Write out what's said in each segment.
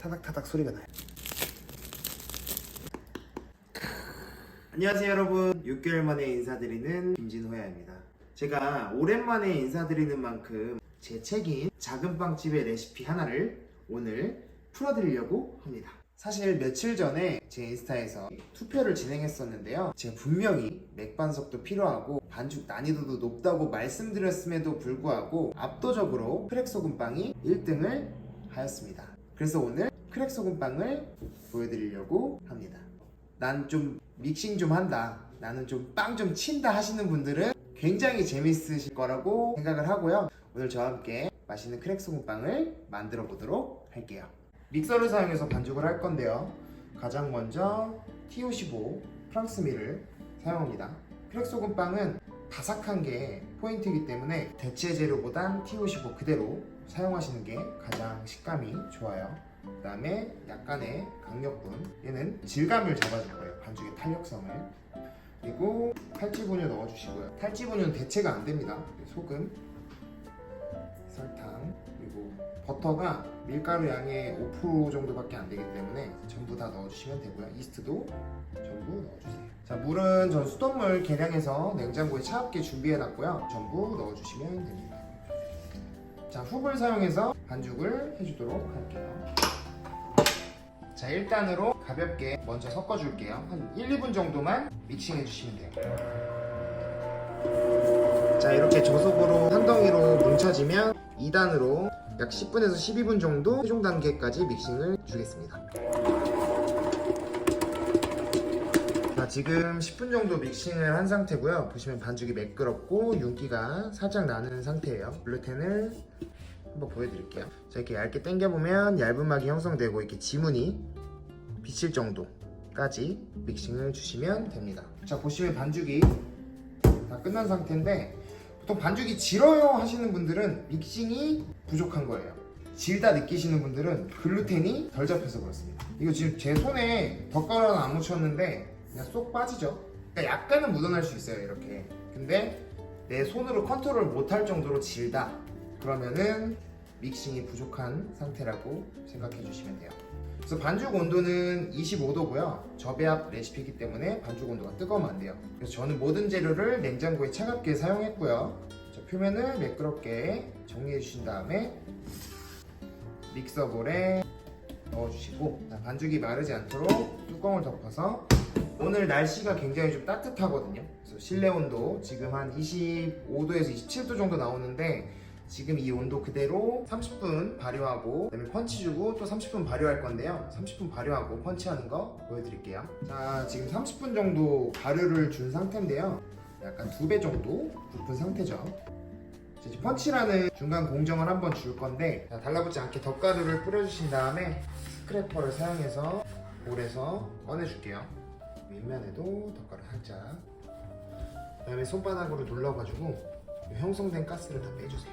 타닥타닥 소리가 나요. 안녕하세요 여러분. 6개월 만에 인사드리는 김진호야입니다. 제가 오랜만에 인사드리는 만큼 제 책인 작은 빵집의 레시피 하나를 오늘 풀어드리려고 합니다. 사실 며칠 전에 제 인스타에서 투표를 진행했었는데요. 제가 분명히 맥반석도 필요하고 반죽 난이도도 높다고 말씀드렸음에도 불구하고 압도적으로 크랙소금빵이 1등을 하였습니다 그래서 오늘 크랙 소금빵을 보여드리려고 합니다 난 좀 믹싱 좀 한다. 나는 좀 빵 좀 친다 하시는 분들은 굉장히 재밌으실 거라고 생각을 하고요. 오늘 저와 함께 맛있는 크랙 소금빵을 만들어 보도록 할게요. 믹서를 사용해서 반죽을 할 건데요. 가장 먼저 T55 프랑스 밀을 사용합니다. 크랙 소금빵은 바삭한 게 포인트이기 때문에 대체 재료보단 T55 그대로 사용하시는 게 가장 식감이 좋아요. 그 다음에 약간의 강력분. 얘는 질감을 잡아줄 거예요. 반죽의 탄력성을. 그리고 탈지분유 넣어주시고요. 탈지분유는 대체가 안 됩니다. 소금 설탕 그리고 버터가 밀가루 양의 5% 정도밖에 안 되기 때문에 전부 다 넣어주시면 되고요. 이스트도 전부 넣어주세요. 자 물은 전 수돗물 계량해서 냉장고에 차갑게 준비해 놨고요. 전부 넣어주시면 됩니다 자 훅을 사용해서 반죽을 해주도록 할게요. 자 1단으로 가볍게 먼저 섞어줄게요. 한 1, 2분 정도만 믹싱해 주시면 돼요. 자 이렇게 저속으로 한 덩이로 뭉쳐지면 2단으로 약 10분에서 12분 정도 최종 단계까지 믹싱을 주겠습니다 자 지금 10분 정도 믹싱을 한 상태고요. 보시면 반죽이 매끄럽고 윤기가 살짝 나는 상태예요. 글루텐을 한번 보여드릴게요. 자 이렇게 얇게 당겨보면 얇은 막이 형성되고 이렇게 지문이 비칠 정도까지 믹싱을 주시면 됩니다. 자 보시면 반죽이 다 끝난 상태인데 보통 반죽이 질어요 하시는 분들은 믹싱이 부족한 거예요. 질다 느끼시는 분들은 글루텐이 덜 잡혀서 그렇습니다. 이거 지금 제 손에 덧가루는 안 묻혔는데 그냥 쏙 빠지죠. 그러니까 약간은 묻어날 수 있어요 이렇게. 근데 내 손으로 컨트롤 못할 정도로 질다. 그러면은 믹싱이 부족한 상태라고 생각해 주시면 돼요. 그래서 반죽 온도는 25도고요. 저배합 레시피이기 때문에 반죽 온도가 뜨거우면 안 돼요. 그래서 저는 모든 재료를 냉장고에 차갑게 사용했고요. 자, 표면을 매끄럽게 정리해 주신 다음에 믹서볼에 넣어주시고 자, 반죽이 마르지 않도록 뚜껑을 덮어서 오늘 날씨가 굉장히 좀 따뜻하거든요. 그래서 실내 온도 지금 한 25도에서 27도 정도 나오는데 지금 이 온도 그대로 30분 발효하고 그다음에 펀치 주고 또 30분 발효할 건데요. 30분 발효하고 펀치하는 거 보여드릴게요. 자 지금 30분 정도 발효를 준 상태인데요. 약간 두 배 정도 부푼 상태죠. 자, 이제 펀치라는 중간 공정을 한번 줄 건데 자, 달라붙지 않게 덧가루를 뿌려주신 다음에 스크래퍼를 사용해서 볼에서 꺼내줄게요 윗면에도 덧가루 살짝 그 다음에 손바닥으로 눌러가지고 이 형성된 가스를 다 빼주세요.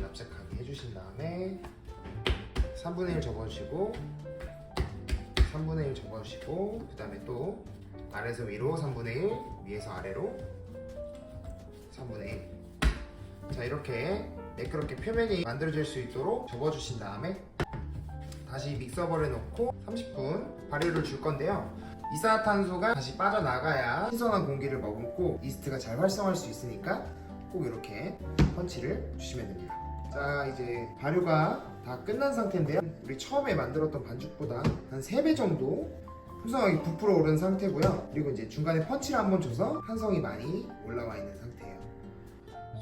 납작하게 해주신 다음에 3분의 1 접어주시고 3분의 1 접어주시고 그 다음에 또 아래에서 위로 3분의 1 위에서 아래로 3분의 1 자 이렇게 매끄럽게 표면이 만들어질 수 있도록 접어주신 다음에 다시 믹서볼에 넣고 30분 발효를 줄 건데요 이산화탄소가 다시 빠져나가야 신선한 공기를 머금고 이스트가 잘 활성화할 수 있으니까 꼭 이렇게 펀치를 주시면 됩니다. 자 이제 발효가 다 끝난 상태인데요. 우리 처음에 만들었던 반죽보다 한 3배 정도 풍성하게 부풀어 오른 상태고요. 그리고 이제 중간에 펀치를 한번 줘서 한성이 많이 올라와 있는 상태예요.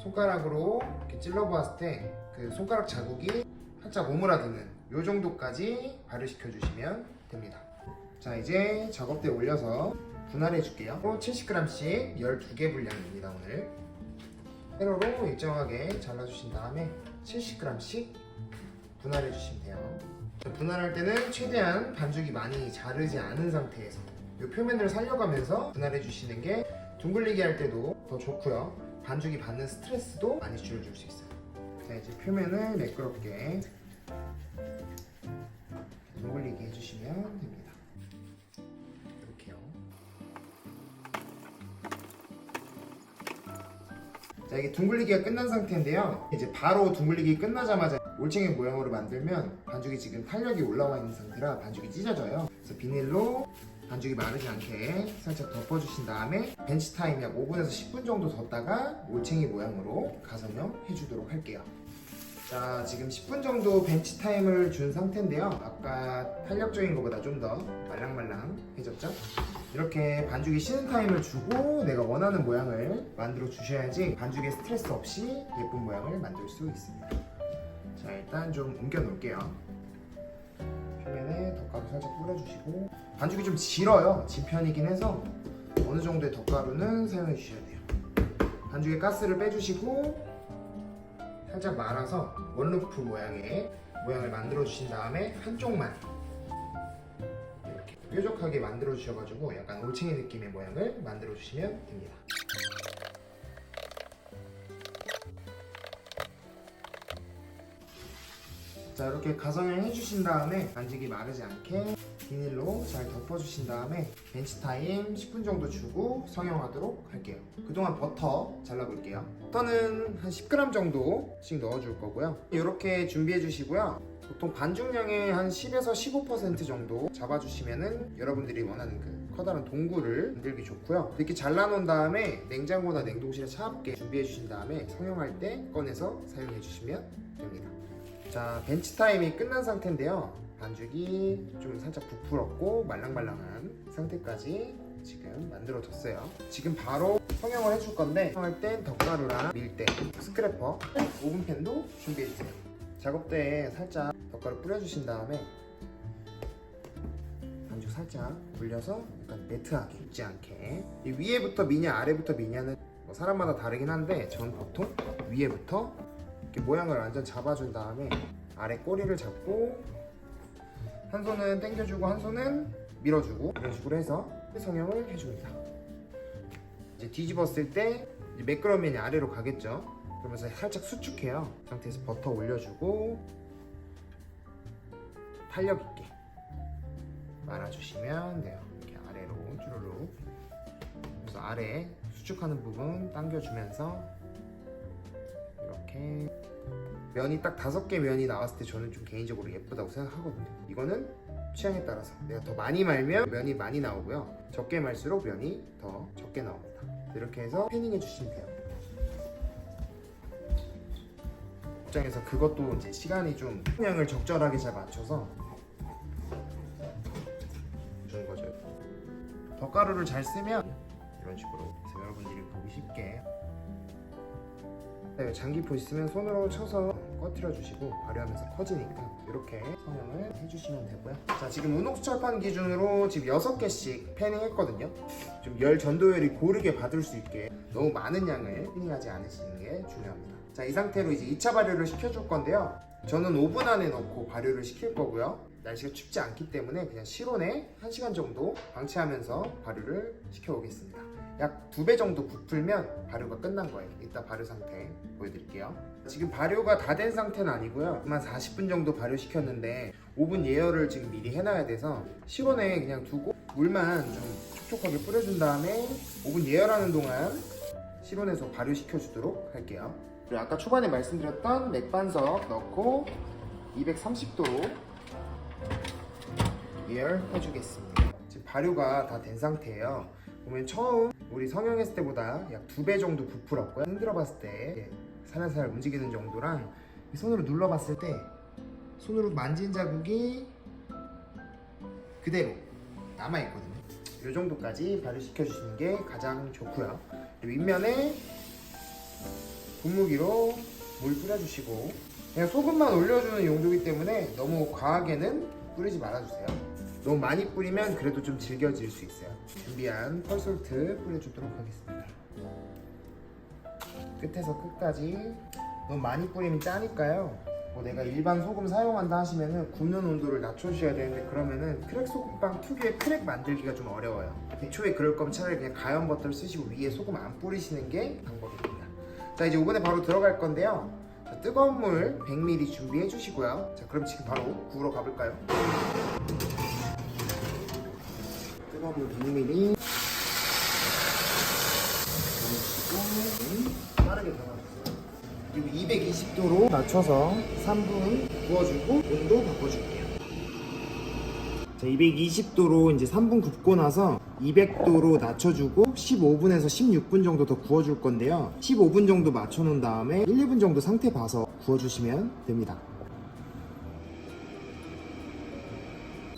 손가락으로 이렇게 찔러 보았을 때 그 손가락 자국이 살짝 오므라드는 요 정도까지 발효시켜 주시면 됩니다 자 이제 작업대에 올려서 분할해 줄게요. 70g씩 12개 분량입니다 오늘. 세로로 일정하게 잘라주신 다음에 70g씩 분할해 주시면 돼요. 분할할 때는 최대한 반죽이 많이 자르지 않은 상태에서 이 표면을 살려가면서 분할해 주시는 게 둥글리게 할 때도 더 좋고요. 반죽이 받는 스트레스도 많이 줄여줄 수 있어요. 자 이제 표면을 매끄럽게 둥글리게 해주시면 됩니다 자 이게 둥글리기가 끝난 상태인데요 이제 바로 둥글리기 끝나자마자 올챙이 모양으로 만들면 반죽이 지금 탄력이 올라와 있는 상태라 반죽이 찢어져요. 그래서 비닐로 반죽이 마르지 않게 살짝 덮어주신 다음에 벤치 타임 약 5분에서 10분 정도 뒀다가 올챙이 모양으로 가선형 해주도록 할게요. 자, 지금 10분 정도 벤치 타임을 준 상태인데요. 아까 탄력적인 것보다 좀 더 말랑말랑해졌죠? 이렇게 반죽이 쉬는 타임을 주고 내가 원하는 모양을 만들어 주셔야지 반죽에 스트레스 없이 예쁜 모양을 만들 수 있습니다. 자, 일단 좀 옮겨 놓을게요. 표면에 덧가루 살짝 뿌려주시고 반죽이 좀 질어요. 지편이긴 해서 어느 정도의 덧가루는 사용해 주셔야 돼요. 반죽에 가스를 빼주시고 살짝 말아서 원루프 모양의 모양을 만들어 주신 다음에 한쪽만 뾰족하게 만들어 주셔가지고 약간 올챙이 느낌의 모양을 만들어 주시면 됩니다. 자 이렇게 가성형 해주신 다음에 반죽이 마르지 않게 비닐로 잘 덮어주신 다음에 벤치 타임 10분 정도 주고 성형하도록 할게요. 그동안 버터 잘라볼게요. 버터는 한 10g 정도씩 넣어줄 거고요. 이렇게 준비해 주시고요. 보통 반죽량의 한 10에서 15% 정도 잡아주시면은 여러분들이 원하는 그 커다란 동굴을 만들기 좋고요. 이렇게 잘라놓은 다음에 냉장고나 냉동실에 차갑게 준비해 주신 다음에 성형할 때 꺼내서 사용해 주시면 됩니다. 자 벤치 타임이 끝난 상태인데요 반죽이 좀 살짝 부풀었고 말랑말랑한 상태까지 지금 만들어졌어요 지금 바로 성형을 해줄 건데 성형할 땐 덧가루랑 밀대, 스크래퍼, 오븐팬도 준비해주세요 작업대에 살짝 덧가루 뿌려주신 다음에 반죽 살짝 굴려서 약간 매트하게 익지 않게 이 위에부터 미냐 아래부터 미냐는 뭐 사람마다 다르긴 한데 전 보통 위에부터 이렇게 모양을 완전 잡아준 다음에 아래 꼬리를 잡고 한 손은 당겨주고 한 손은 밀어주고 이런 식으로 해서 성형을 해줍니다. 이제 뒤집었을 때 이제 매끄러면이 아래로 가겠죠. 그러면서 살짝 수축해요. 그 상태에서 버터 올려주고 탄력 있게 말아주시면 돼요. 이렇게 아래로 주르륵. 그래서 아래 수축하는 부분 당겨주면서 이렇게 면이 딱 다섯 개 면이 나왔을 때 저는 좀 개인적으로 예쁘다고 생각하거든요. 이거는 취향에 따라서 내가 더 많이 말면 면이 많이 나오고요. 적게 말수록 면이 더 적게 나옵니다. 이렇게 해서 패닝해 주시면 돼요. 입장에서 그것도 이제 시간이 좀 양을 적절하게 잘 맞춰서 주는 거죠. 덧가루를 잘 쓰면 이런 식으로 여러분들이 보기 쉽게 네, 장기포 있으면 손으로 쳐서 꺼트려 주시고 발효하면서 커지니까 이렇게 성형을 해주시면 되고요. 자 지금 운옥수 철판 기준으로 지금 6개씩 패닝 했거든요. 좀 열 전도율이 고르게 받을 수 있게 너무 많은 양을 패닝하지 않으시는 게 중요합니다. 자 이 상태로 이제 2차 발효를 시켜줄 건데요. 저는 오븐 안에 넣고 발효를 시킬 거고요. 날씨가 춥지 않기 때문에 그냥 실온에 1시간 정도 방치하면서 발효를 시켜오겠습니다. 약두배 정도 부풀면 발효가 끝난 거예요. 이따 발효 상태 보여드릴게요. 지금 발효가 다 된 상태는 아니고요. 한 40분 정도 발효시켰는데 오븐 예열을 지금 미리 해놔야 돼서 실온에 그냥 두고 물만 좀 촉촉하게 뿌려준 다음에 오븐 예열하는 동안 실온에서 발효시켜 주도록 할게요. 그리고 아까 초반에 말씀드렸던 맥반석 넣고 230도로 예열해 주겠습니다. 지금 발효가 다 된 상태예요. 보면 처음 우리 성형했을 때보다 약 두 배 정도 부풀었고요. 흔들어 봤을 때 살살살 움직이는 정도랑 이 손으로 눌러 봤을 때 손으로 만진 자국이 그대로 남아 있거든요. 이 정도까지 발효시켜 주시는 게 가장 좋고요. 윗면에 분무기로 물 뿌려주시고 그냥 소금만 올려주는 용도이기 때문에 너무 과하게는 뿌리지 말아주세요. 너무 많이 뿌리면 그래도 좀 질겨질 수 있어요. 준비한 펄솔트 뿌려주도록 하겠습니다. 끝에서 끝까지 너무 많이 뿌리면 짜니까요. 뭐 내가 일반 소금 사용한다 하시면은 굽는 온도를 낮춰주셔야 되는데 그러면은 크랙 소금빵 특유의 크랙 만들기가 좀 어려워요. 애초에 그럴 거면 차라리 그냥 가연 버터를 쓰시고 위에 소금 안 뿌리시는 게 방법입니다. 자 이제 오븐에 바로 들어갈 건데요. 자, 뜨거운 물 100ml 준비해 주시고요. 자 그럼 지금 바로 구우러 가볼까요? 뜨거운 물 100ml 넣어주시고 빠르게 들어가주세요. 그리고 220도로 낮춰서 3분 구워주고 온도 바꿔줄게요. 자, 220도로 이제 3분 굽고 나서 200도로 낮춰주고 15분에서 16분 정도 더 구워줄 건데요. 15분 정도 맞춰놓은 다음에 1, 2분 정도 상태 봐서 구워주시면 됩니다.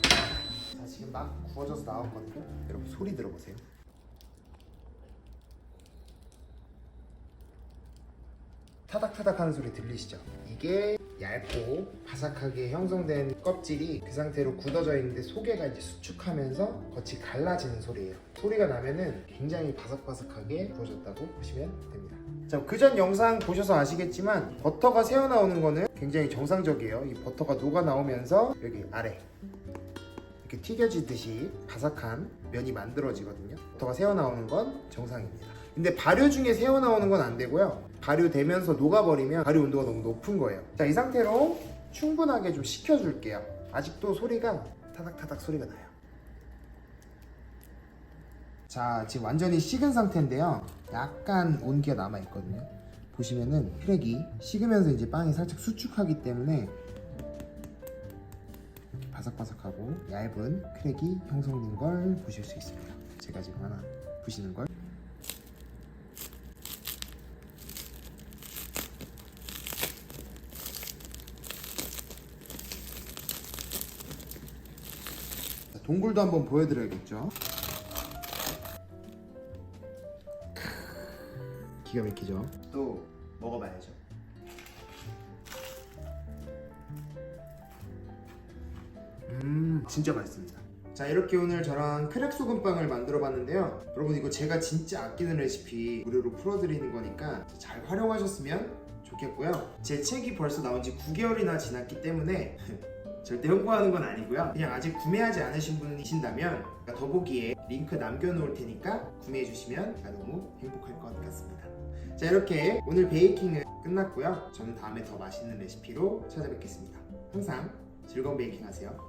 자, 지금 막 구워져서 나왔거든요. 여러분 소리 들어보세요. 타닥타닥 하는 소리 들리시죠? 이게 얇고 바삭하게 형성된 껍질이 그 상태로 굳어져 있는데 속에가 이제 수축하면서 겉이 갈라지는 소리예요. 소리가 나면은 굉장히 바삭바삭하게 구워졌다고 보시면 됩니다. 자, 그 전 영상 보셔서 아시겠지만 버터가 새어 나오는 거는 굉장히 정상적이에요. 이 버터가 녹아 나오면서 여기 아래 이렇게 튀겨지듯이 바삭한 면이 만들어지거든요. 버터가 새어 나오는 건 정상입니다. 근데 발효 중에 새어 나오는 건 안 되고요. 발효되면서 녹아버리면 발효 온도가 너무 높은 거예요. 자, 이 상태로 충분하게 좀 식혀줄게요. 아직도 소리가 타닥타닥 소리가 나요. 자, 지금 완전히 식은 상태인데요. 약간 온기가 남아 있거든요. 보시면은 크랙이 식으면서 이제 빵이 살짝 수축하기 때문에 이렇게 바삭바삭하고 얇은 크랙이 형성된 걸 보실 수 있습니다. 제가 지금 하나 보시는 걸. 자, 동굴도 한번 보여드려야겠죠. 기가 막히죠. 또 먹어봐야죠. 음, 진짜 맛있습니다. 자, 이렇게 오늘 저랑 크랩 소금빵을 만들어 봤는데요. 여러분, 이거 제가 진짜 아끼는 레시피 무료로 풀어드리는 거니까 잘 활용하셨으면 좋겠고요. 제 책이 벌써 나온 지 9개월이나 지났기 때문에 절대 홍보하는 건 아니고요. 그냥 아직 구매하지 않으신 분이신다면 더보기에 링크 남겨놓을 테니까 구매해 주시면 너무 행복할 것 같습니다. 자 이렇게 오늘 베이킹은 끝났고요. 저는 다음에 더 맛있는 레시피로 찾아뵙겠습니다. 항상 즐거운 베이킹 하세요.